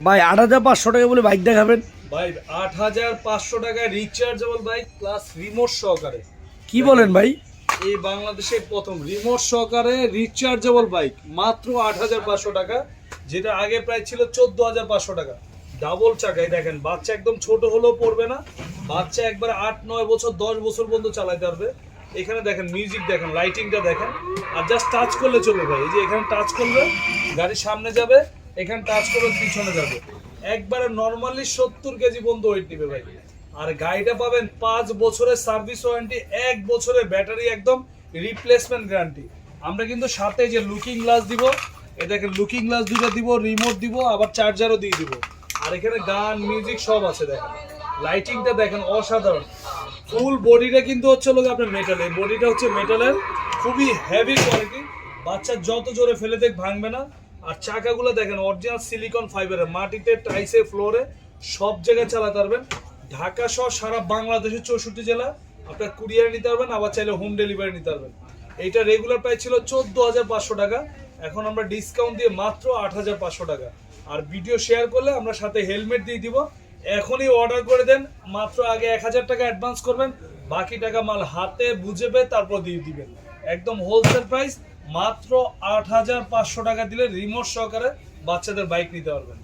ভাই আট হাজার পাঁচশো টাকা বলে বাইক দেখাবেন। ভাই আট হাজার পাঁচশো টাকায় রিচার্জেবল বাইক প্লাস রিমোট সহকারে। কি বলেন ভাই? এই বাংলাদেশে প্রথম রিমোট সহকারে রিচার্জেবল বাইক মাত্র আট হাজার পাঁচশো টাকা যেটা আগে প্রায় ছিল চোদ্দ হাজার পাঁচশো টাকা। ডাবল চাকায় দেখেন বাচ্চা একদম ছোট হলেও পড়বে না। বাচ্চা একবার আট নয় বছর দশ বছর পর্যন্ত চালাতে পারবে। এখানে দেখেন মিউজিক দেখেন লাইটিংটা দেখেন। আর জাস্ট টাচ করলে চলবে ভাই এই যে এখানে টাচ করলে গাড়ির সামনে যাবে এখানে টাচ করলে পিছনে যাবে। একবারে নর্মালি সত্তর কেজি পর্যন্ত ওয়েট নেবে ভাই। আর গাড়িটা পাবেন পাঁচ বছরের সার্ভিস ওয়ারেন্টি এক বছরের ব্যাটারি একদম রিপ্লেসমেন্ট গ্যারান্টি আমরা কিন্তু সাথে যে লুকিং গ্লাস দিব এ দেখেন লুকিং গ্লাস দুটো দিব রিমোট দিব, আবার চার্জারও দিয়ে দিব। আর এখানে গান মিউজিক সব আছে দেখেন। লাইটিংটা দেখেন অসাধারণ। ফুল বডিটা কিন্তু হচ্ছে লোক আপনার মেটালের বডিটা হচ্ছে মেটালের খুবই হেভি কোয়ালিটি বাচ্চা যত জোরে ফেলে দেখ, ভাঙবে না। আর চাকাগুলো দেখেন অরিজিনাল সিলিকন ফাইবারের মাটিতে টাইসে, ফ্লোরে সব জায়গায় চালাতে পারবেন। ঢাকা সহ সারা বাংলাদেশের চৌষট্টি জেলা, আপনার কুরিয়ার নিতে পারবেন, আবার চাইলে হোম ডেলিভারি নিতে পারবেন। এইটা রেগুলার প্রাইস ছিল চোদ্দ হাজার পাঁচশো টাকা, এখন আমরা ডিসকাউন্ট দিয়ে মাত্র আট হাজার পাঁচশো টাকা। আর ভিডিও শেয়ার করলে আমরা সাথে হেলমেট দিয়ে দিব। এখনই অর্ডার করে দেন, মাত্র আগে এক হাজার টাকা অ্যাডভান্স করবেন, বাকি টাকা মাল হাতে বুঝে পেয়ে তারপর দিয়ে দিবেন। একদম হোলসেল প্রাইস মাত্র আট হাজার পাঁচশো টাকা দিলে রিমোট সহকারে বাচ্চাদের বাইক নিতে পারবেন।